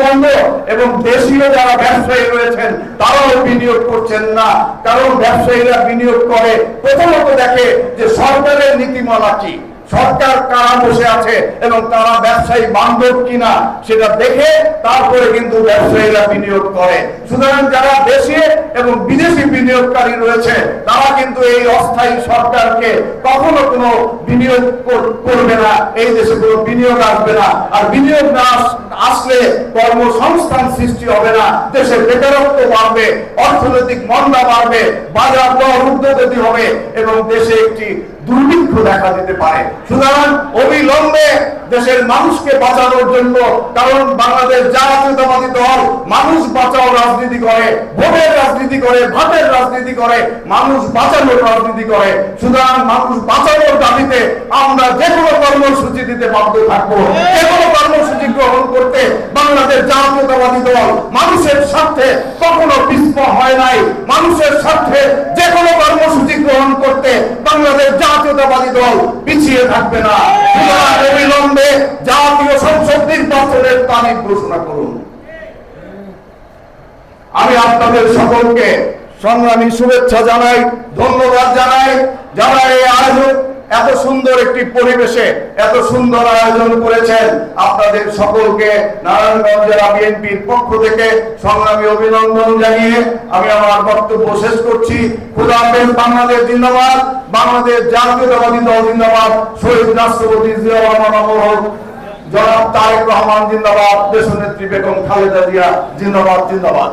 বন্ধ এবং দেশীয় যারা ব্যবসায়ী রয়েছেন, তারাও বিনিয়োগ করছেন না। কারণ ব্যবসায়ীরা বিনিয়োগ করে, প্রথমত দেখে যে সরকারের নীতিমালা কি। সরকার কারা বসে আছে এবং তারা ব্যবসায়ী বান্ধব কিনা সেটা দেখে তারপরে কিন্তু ব্যবসায়ীরা বিনিয়োগ করে। সুতরাং যারা দেশে এবং বিদেশি বিনিয়োগকারী রয়েছে, তারা কিন্তু এই অস্থায়ী সরকারকে কখনো কোনো বিনিয়োগ করবে না, এই দেশে কোনো বিনিয়োগ আসবে না। আর বিনিয়োগ না আসলে কর্মসংস্থান সৃষ্টি হবে না, দেশের বেকারত্ব বাড়বে, অর্থনৈতিক মন্দা বাড়বে, বাজার দর উদ্যোগতি হবে এবং দেশে একটি দুর্ভিক্ষ দেখা পারে। সুতরাং অবিলম্বে দেশের মানুষকে বাঁচানোর জন্য, কারণ বাংলাদেশ দল, মানুষ বাঁচাও রাজনীতি করে, ভোটের রাজনীতি করে, ভাতের রাজনীতি করে, মানুষ বাঁচানোর রাজনীতি করে। সুতরাং মানুষ বাঁচানোর দাবিতে আমরা যে কোনো কর্মসূচি দিতে বাধ্য থাকব। যে কোনো কর্মসূচি গ্রহণ করতে বাংলাদেশ জাতীয়তাবাদী দল মানুষের স্বার্থে কখনো পিছপা হয় নাই। করতে বাংলাদেশ জাতীয়তাবাদী দল পিছিয়ে থাকবে না। অবিলম্বে জাতীয় সংসদ নির্বাচনের তারিখ ঘোষণা করুন। আমি আপনাদের সকলকে সংগ্রামী শুভেচ্ছা জানাই, ধন্যবাদ জানাই, যারা এই আয়োজন এত সুন্দর একটি পরিবেশে এত সুন্দর আয়োজন করেছেন আপনাদের সকলকে নারায়ণগঞ্জ জেলা বিএনপির পক্ষ থেকে সংগ্রামী অভিনন্দন জানিয়ে আমি আমার বক্তব্য শেষ করছি। খুদা হাফেজ বাংলাদেশ জিন্দাবাদ, বাংলাদেশ জাতীয়তাবাদী দল জিন্দাবাদ, শহীদ রাষ্ট্রপতি জিয়া জনাব তারেক রহমান জিন্দাবাদ, দেশনেত্রী বেগম খালেদা জিয়া জিন্দাবাদ জিন্দাবাদ।